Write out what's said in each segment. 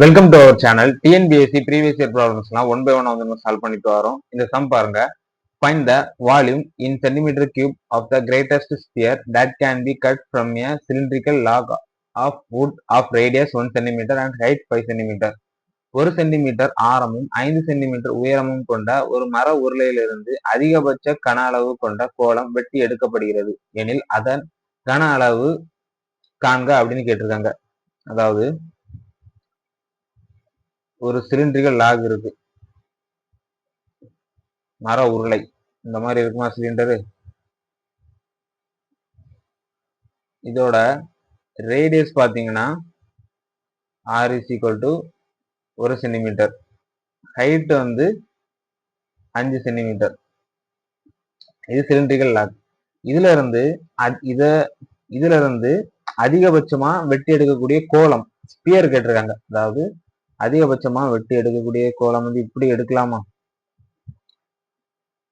Welcome to our channel TNPSC previous year ப்ராப்ளம்ஸ்லாம் one by one வந்து நம்ம solve பண்ணிட்டு வரோம். இந்த சம் பாருங்க. Find the volume in centimetre cube of the greatest sphere that can be cut from a cylindrical log of wood of radius one centimetre and height five centimetre ஒரு centimetre ஆரமும் ஐந்து centimetre உயரமும் கொண்ட ஒரு மர உருளையிலிருந்து அதிகபட்ச கன அளவு கொண்ட கோலம் வெட்டி எடுக்கப்படுகிறது. எனில் அதன் கன அளவு காண்க அப்படின்னு கேட்டிருக்காங்க. அதாவது ஒரு சிலிண்ட்ரிகள் லாக் இருக்கு. மர உருளை. இந்த மாதிரி இருக்குமா சிலிண்டரு? இதோட ரேடியஸ் பார்த்தீங்கன்னா ஆர் இஸ் ஈக்குவல் டு ஒரு சென்டிமீட்டர் ஹைட் வந்து அஞ்சு சென்டிமீட்டர் இது சிலிண்ட்ரிக்கல் லாக். இதுல இருந்து இத இதுல இருந்து அதிகபட்சமா வெட்டி எடுக்கக்கூடிய கோலம் ஸ்பியர் கேட்டிருக்காங்க. அதாவது அதிகபட்சமா வெட்டி எடுக்கக்கூடிய கோலம் வந்து இப்படி எடுக்கலாமா?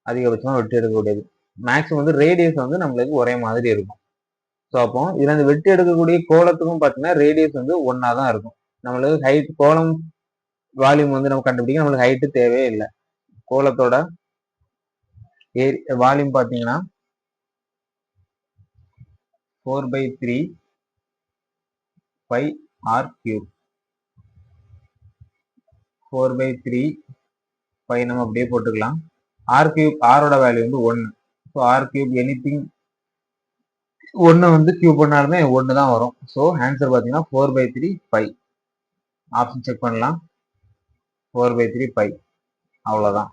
அதிகபட்சமா வெட்டி எடுக்கக்கூடியது. மேக்ஸிமம் வந்து ரேடியஸ் வந்து நம்மளுக்கு ஒரே மாதிரி இருக்கும். ஸோ அப்போ இதுல இந்த வெட்டி எடுக்கக்கூடிய கோலத்துக்கும் பார்த்தீங்கன்னா ரேடியஸ் வந்து ஒன்னா தான் இருக்கும். நம்மளுக்கு ஹைட் கோலம் வால்யூம் வந்து நம்ம கண்டுபிடிக்க நம்மளுக்கு ஹைட்டு தேவையே இல்லை. கோலத்தோட ஏரி வால்யூம் பார்த்தீங்கன்னா four by three five R cube four by three five நம்ம அப்படியே போட்டுக்கலாம். ஆர் கியூப் ஆரோட வேல்யூ வந்து ஒன்று so R cube anything ஒன்று வந்து கியூப் பண்ணாலுமே ஒன்று தான் வரும். ஸோ ஆன்சர் பார்த்தீங்கன்னா four by three five option check பண்ணலாம். ஃபோர் பை த்ரீ ஃபைவ் அவ்வளோதான்